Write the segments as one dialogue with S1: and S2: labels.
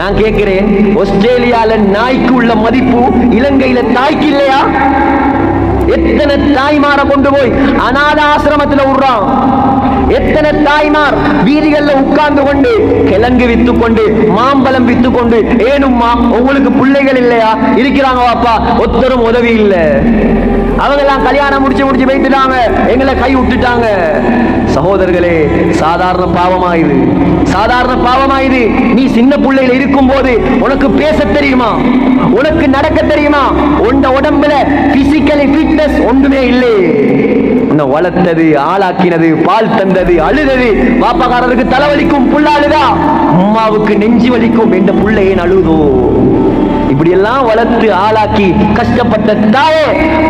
S1: நான் கேட்கிறேன் ஆஸ்திரேலியால நாய்க்கு உள்ள மதிப்பு இலங்கையில தாய்க்கு இல்லையா? எத்தனை தாய்மார கொண்டு போய் அநாத ஆசிரமத்தில் விடுறான்? எத்தனை தாய்மார் வீதிகள்ல உட்கார்ந்து கொண்டு கிழங்கு வித்து கொண்டு மாம்பழம் வித்து கொண்டு ஏனும்மா உங்களுக்கு பிள்ளைகள் இல்லையா? இருக்கிறாங்க வாப்பா ஒத்தரும் உதவி இல்லை. அவங்க எல்லாம் கல்யாணம் முடிச்சு முடிச்சு வைத்துட்டாங்க. எங்களை கை விட்டுட்டாங்க. சகோதரர்களே சாதாரண பாவமாயுது. சாதாரண பாவமாயுது. நீ சின்ன பிள்ளையில இருக்கும் போது உனக்கு பேச தெரியுமா? உனக்கு நடக்க தெரியுமா? உண்ட உடம்புல பிசிக்கலி ஃபிட்னஸ் ஒன்றுமே இல்லை. உன்னை வளர்த்தது ஆளாக்கினது பால் தந்தது அழுதது. பாப்பாக்காரருக்கு தலைவலிக்கும் புள்ள அழுதா அம்மாவுக்கு நெஞ்சு வலிக்கும். என்ற புள்ள அழுதோ எல்லாம் வளர்த்து ஆளாக்கி கஷ்டப்பட்ட தாயே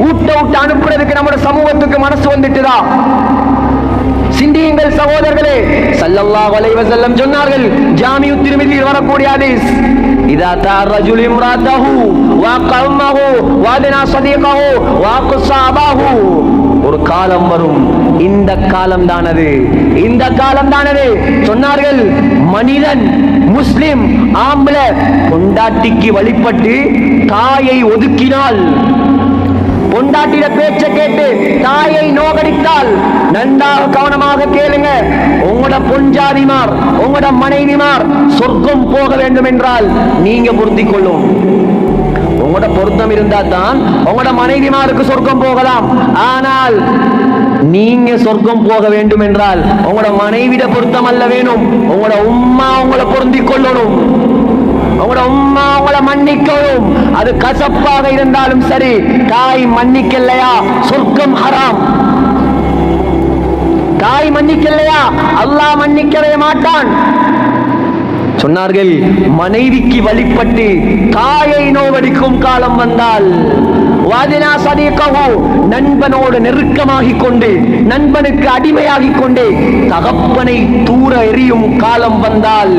S1: ஊட்ட விட்டு அனுப்புறதுக்கு நம்மளோட சமூகத்துக்கு மனசு வந்துட்டுதா? சிந்தியுங்கள் சகோதரர்களே சல்லல்லா வலைவ செல்லம் சொன்னார்கள் ஜாமியு திருமிதியில் வரக்கூடிய ஹதீஸ் இதா தார் ரஜுல் இம்ராத்தஹு வா கௌமஹு வாதனா சதீகஹு வா குஸாபஹு ஒரு காலம் வரும் இந்த காலம் தானது இந்த காலம் தானது சொன்னார்கள் மனிதன் முஸ்லிம் ஆம்பளை பொண்டாட்டிக்கு வழிபட்டு தாயை ஒதுக்கினால் பொண்டாட்டிட பேச்ச கேட்டு தாயை நோகடித்தால் நன்றாக கவனமாக கேளுங்க. உங்களோட பொஞ்சாதிமார் உங்களோட மனைவிமார் சொர்க்கம் போக வேண்டும் என்றால் நீங்க பொருத்திக் கொள்ளும். உங்களோட பொருத்தம் இருந்தால் தான் உங்களோட மனைவிமாருக்கு சொர்க்கம் போகலாம். ஆனால் நீங்க சொர்க்கம் போக வேண்டும் என்றால் உங்களோட மனைவிட பொருத்தம் அல்ல வேணும். உங்களோட உம்மா உங்களை பொருந்திக் கொள்ளணும். உங்களோட உம்மா உங்களை மன்னிக்கவும் அது கசப்பாக இருந்தாலும் சரி தாய் மன்னிக்கலையா? சொர்க்கம் ஹராம். தாய் மன்னிக்கலையா? அல்லாஹ் மன்னிக்கவே மாட்டான். சொன்னார்கள் மனைவிக்கு வழிபட்டு தாயை நோவடிக்கும் காலம் வந்தால் வாதினா சதீகஹு நண்பனோடு நெருக்கமாகிக் கொண்டு நண்பனுக்கு அடிமையாகிக் கொண்டு தகப்பனை தூர எறியும் காலம் வந்தால்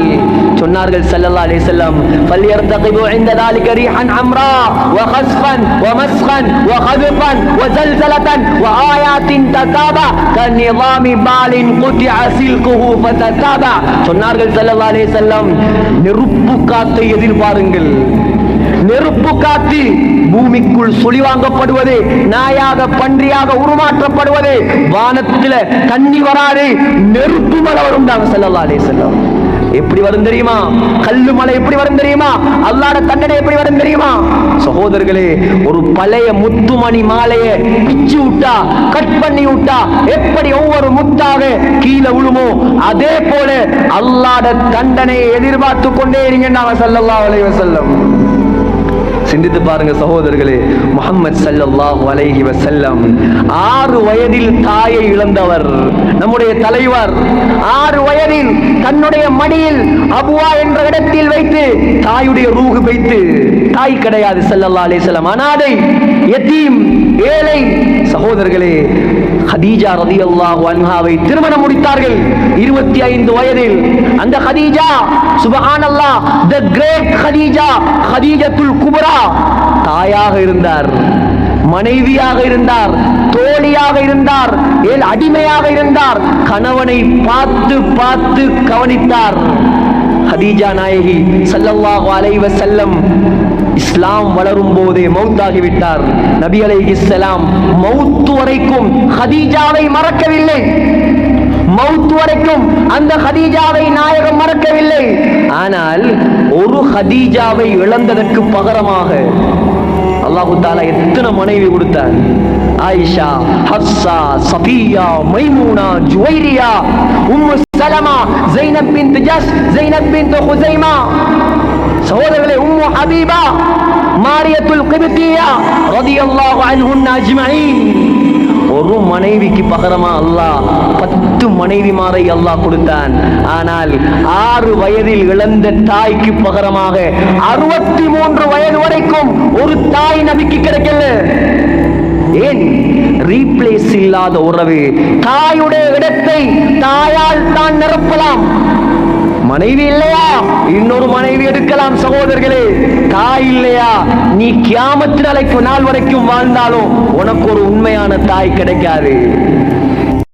S1: சொன்னார்கள் ஸல்லல்லாஹு அலைஹி வஸல்லம் ஃபல்யர்தகிபு عند ذلك ريحا عمراء وخسفا ومسخا وخذفا وزلزلة وآيات تتابع كنظام بال قطع سلكه فتتابع சொன்னார்கள் ஸல்லல்லாஹு அலைஹி வஸல்லம் நெருப்பு காத்தை எதிர்பாருங்கள் நெருப்பு காத்து பூமிக்குள் சுழிவாங்கப்படுவது நாயாக பன்றியாக உருமாற்றப்படுவது வானத்தில் தண்ணி வராது நெருப்பு மலை வரும் ஸல்லல்லாஹு அலைஹி செல்லம் எப்படி வரும் தெரியுமா? கல்லு மலை எப்படி வரும் தெரியுமா? அல்லாட தண்டனை எப்படி வரும் தெரியுமா? சகோதரர்களே ஒரு பழைய முத்துமணி மாலைய பிச்சு விட்டா கட் பண்ணி விட்டா எப்படி ஒவ்வொரு முத்தாக கீழே விழுமோ அதே போல அல்லாட தண்டனையை எதிர்பார்த்து கொண்டே இருங்கன்னாங்க ஸல்லல்லாஹு அலைஹி செல்லம் சிந்தித்து பாருங்க சகோதரர்களே முகமது சல்லல்லாஹு அலைஹி வசல்லம் ஆறு வயதில் தாயை இழந்தவர் நம்முடைய தலைவர் ஆறு வயதில் தன்னுடைய மடியில் அபுவா என்ற இடத்தில் வைத்து தாயுடைய ரூகு வைத்து தாய் கிடையாது சல்லல்லா அலிசல்லாம் அனாதை எத்தீம் ஏழை சகோதரர்களே ஹதீஜா ரதியல்லாஹு அன்ஹாவை திருமணம் முடித்தார்கள் இருபத்தி ஐந்து வயதில். அந்த ஹதீஜா சுபஹானல்லாஹ் த கிரேட் ஹதீஜா ஹதீஜத்துல் குபரா தாயாக இருந்தார் மனைவியாக இருந்தார் தோழியாக இருந்தார் ஏன் அடிமையாக இருந்தார் கணவனை பார்த்து பார்த்து கவனித்தார். ஹதீஜா நாயகி சல்லல்லாஹு அலைவ செல்லம் இஸ்லாம் வளரும் போதே மௌத்தாகிவிட்டார். நபி அலை இஸ்லாம் மௌத்து வரைக்கும் ஹதீஜாவை மறக்கவில்லை. மௌத் வரைக்கும் அந்த ஹதீஜாவை நாயகம் மறக்கவில்லை. ஆனால் ஒரு ஹதீஜாவை இழந்ததற்கு பகரமாக அல்லாஹு தாலா எத்தனை மனைவி கொடுத்தார்? Ayesha Hafsa Safiya Maimuna Juwairiya Ummu Salama Zainab bin Jahsh Zainab bin Huzaima சகோதரர்களே உம்மு ஹபீபா மாரியத்துல் கிபித்தியா ரதியல்லாஹு அன்ஹுன்ன அஜ்மஈன் ஒரு மனைவிக்கு பகரமா அல்லாஹ் பத்து மனைவிமாரை அல்லாஹ் கொடுத்தான். ஆனால் ஆறு வயதில் இழந்த தாய்க்கு பகரமாக அறுபத்தி மூன்று வயது வரைக்கும் ஒரு தாய் நபிக்கு கிடைக்கல. ஏன்? ரீப்ளேஸ் இல்லாத உறவு. தாயுடைய இடத்தை தாயால் தான் நிரப்பலாம். மனைவி இல்லையா? இன்னொரு மனைவி எடுக்கலாம் சகோதரர்களே. தாய் இல்லையா? நீ கியாமத்து நாளைக்கு நாள் வரைக்கும் வாழ்ந்தாலும் உனக்கு ஒரு உண்மையான தாய் கிடைக்காது.